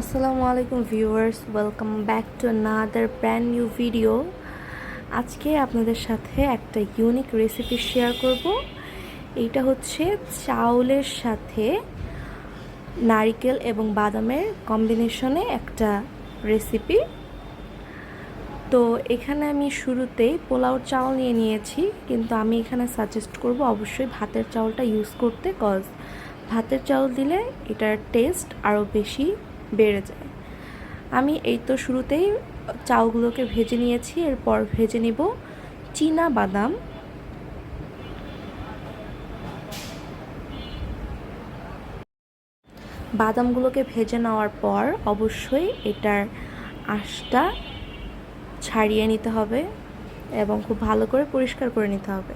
আসসালামু আলাইকুম viewers welcome back to another brand new video আজকে আপনাদের সাথে একটা ইউনিক রেসিপি শেয়ার করব। এইটা হচ্ছে চাউলের সাথে নারিকেল এবং বাদামের কম্বিনেশনে একটা রেসিপি তো এখানে আমি শুরুতেই পোলাওর চাউল নিয়ে নিয়েছি, কিন্তু আমি এখানে সাজেস্ট করব অবশ্যই ভাতের চাউলটা ইউজ করতে কজ ভাতের চাউল দিলে এটার টেস্ট আরও বেশি বেড়ে যায়। আমি এই তো শুরুতেই চাউলগুলোকে ভেজে নিয়েছি, এরপর ভেজে নিব চীনা বাদাম। বাদামগুলোকে ভেজে নেওয়ার পর অবশ্যই এটার আঁশটা ছাড়িয়ে নিতে হবে এবং খুব ভালো করে পরিষ্কার করে নিতে হবে।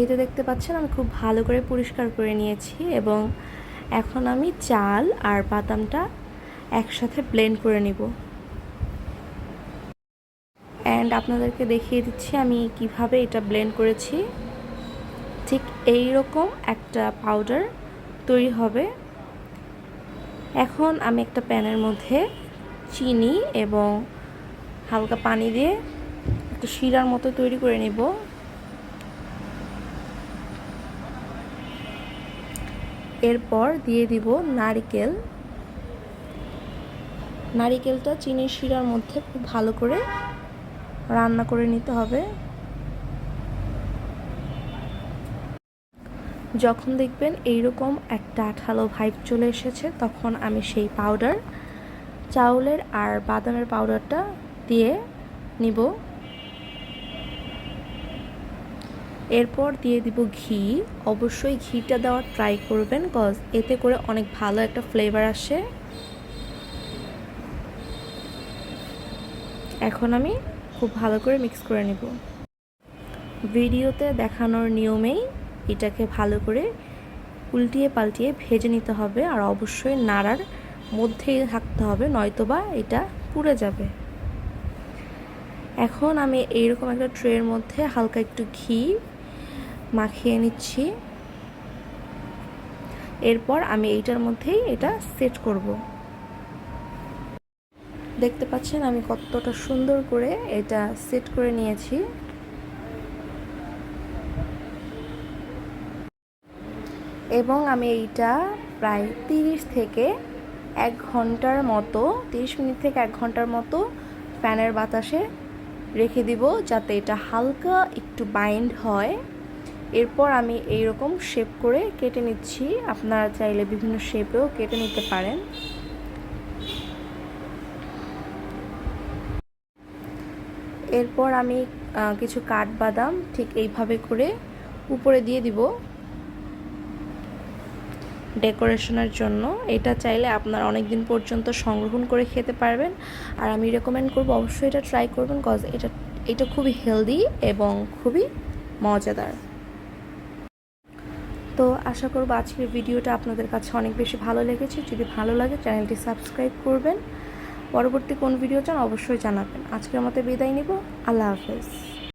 এই তো দেখতে পাচ্ছেন, আমি খুব ভালো করে পরিষ্কার করে নিয়েছি এবং এখন আমি চাল আর বাদামটা একসাথে ব্লেন্ড করে নিব। অ্যান্ড আপনাদেরকে দেখিয়ে দিচ্ছি আমি কীভাবে এটা ব্লেন্ড করেছি। ঠিক এই রকম একটা পাউডার তৈরি হবে। এখন আমি একটা প্যানের মধ্যে চিনি এবং হালকা পানি দিয়ে একটা শিরার মতো তৈরি করে নেব। এরপর দিয়ে দিব নারিকেল। নারিকেলটা চিনির শিরার মধ্যে খুব ভালো করে রান্না করে নিতে হবে। যখন দেখবেন এইরকম একটা আঠালো ভাইব চলে এসেছে, তখন আমি সেই পাউডার চাউলের আর বাদামের পাউডারটা দিয়ে নিব। এরপর দিয়ে দিব ঘি। অবশ্যই ঘিটা দেওয়ার ট্রাই করবেন কজ এতে করে অনেক ভালো একটা ফ্লেভার আসে। এখন আমি খুব ভালো করে মিক্স করে নিব। ভিডিওতে দেখানোর নিয়মেই এটাকে ভালো করে উল্টিয়ে পাল্টিয়ে ভেজে নিতে হবে, আর অবশ্যই নাড়ার মধ্যেই থাকতে হবে, নয়তোবা এটা পুড়ে যাবে। এখন আমি এইরকম একটা ট্রের মধ্যে হালকা একটু ঘি মাখিয়ে নিচ্ছি। এরপর আমি এইটার মধ্যেই এটা সেট করব। দেখতে পাচ্ছেন আমি কতটা সুন্দর করে এটা সেট করে নিয়েছি। এবং আমি এইটা প্রায় তিরিশ থেকে এক ঘণ্টার মতো, তিরিশ মিনিট থেকে এক ঘণ্টার মতো ফ্যানের বাতাসে রেখে দিব যাতে এটা হালকা একটু বাইন্ড হয়। এরপর আমি এই রকম শেপ করে কেটে নিচ্ছি। আপনারা চাইলে বিভিন্ন শেপেও কেটে নিতে পারেন। এরপর আমি কিছু কাঠবাদাম ঠিক এইভাবে করে উপরে দিয়ে দিব। ডেকোরেশনের জন্য। এটা চাইলে আপনার অনেক দিন পর্যন্ত সংরক্ষণ করে খেতে পারবেন। আর আমি রেকমেন্ড করব অবশ্যই এটা ট্রাই করবেন কজ এটা এটা খুবই হেলদি এবং খুবই মজাদার। তো আশা করব আজকের ভিডিওটা আপনাদের কাছে অনেক বেশি ভালো লেগেছে। যদি ভালো লাগে, চ্যানেলটি সাবস্ক্রাইব করবেন। পরবর্তী কোন ভিডিও চান, অবশ্যই জানাবেন। আজকের মতো বিদায় নিব। আল্লাহ হাফেজ।